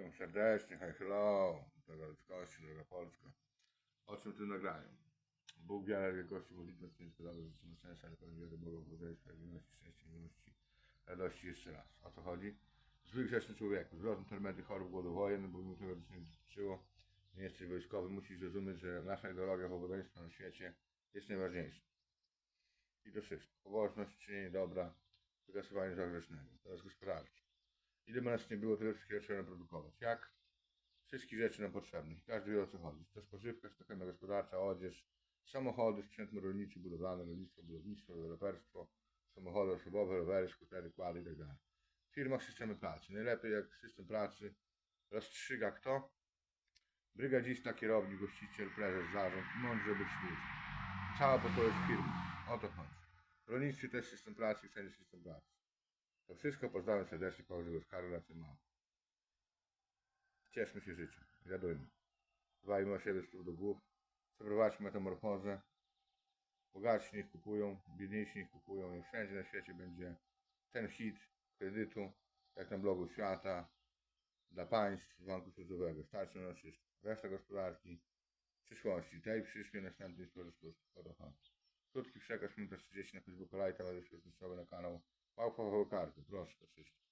Witam serdecznie, hej, hello, droga ludzkości, droga Polska. O czym tu nagrają? Bóg wiele wielkości, modlitwa święty pedagog, życzymy szczęścia, ale pewnie wiele Boga w sprawiedliwości, szczęścia, miłości, radości jeszcze raz. O co chodzi? Zły grzeszny człowieku, zwrotny termety chorób, głodu wojen, bo mu tego nie dotyczyło. Nie jesteś wojskowy, musisz zrozumieć, że nasza ideologia wobec na świecie jest najważniejsza. I to wszystko. Pobożność, czynienie dobra, wygasywanie zła grzesznego. Teraz gospodarczo. Ile nie było, tyle wszystkiego trzeba produkować. Jak? Wszystkich rzeczy nam potrzebnych. Każdy wie o co chodzi. To spożywka, to chemia gospodarcza, odzież, samochody, sprzęt rolniczy, budowlany, rolnictwo, budownictwo, deweloperstwo, samochody osobowe, rowery, skutery, kłady itd. W firmach systemy pracy. Najlepiej jak system pracy rozstrzyga kto? Brygadzista, kierownik, właściciel, prezes, zarząd. Mądrze być ludzi. Cała podpowiedź firmy. O to chodzi. W rolnictwie też system pracy, wszędzie system pracy. To wszystko pozdrawiam serdecznie Pawła Skaru na tym mam. Cieszmy się życiem. Radujmy. Dbajmy o siebie z do głów. Przeprowadźmy metamorfozę. Bogatsi niech kupują, biedniejsi niech kupują i wszędzie na świecie będzie ten hit kredytu, jak na blogu świata, dla państw, Banku Światowego. Starczy na wszystko. Reszta gospodarki przyszłości. Tej przyszłej następnej chodzi. Krótki przekaz, minuta 30 na Facebooku, ale jest na kanał Małpa Karty. Proszę, to wszystko.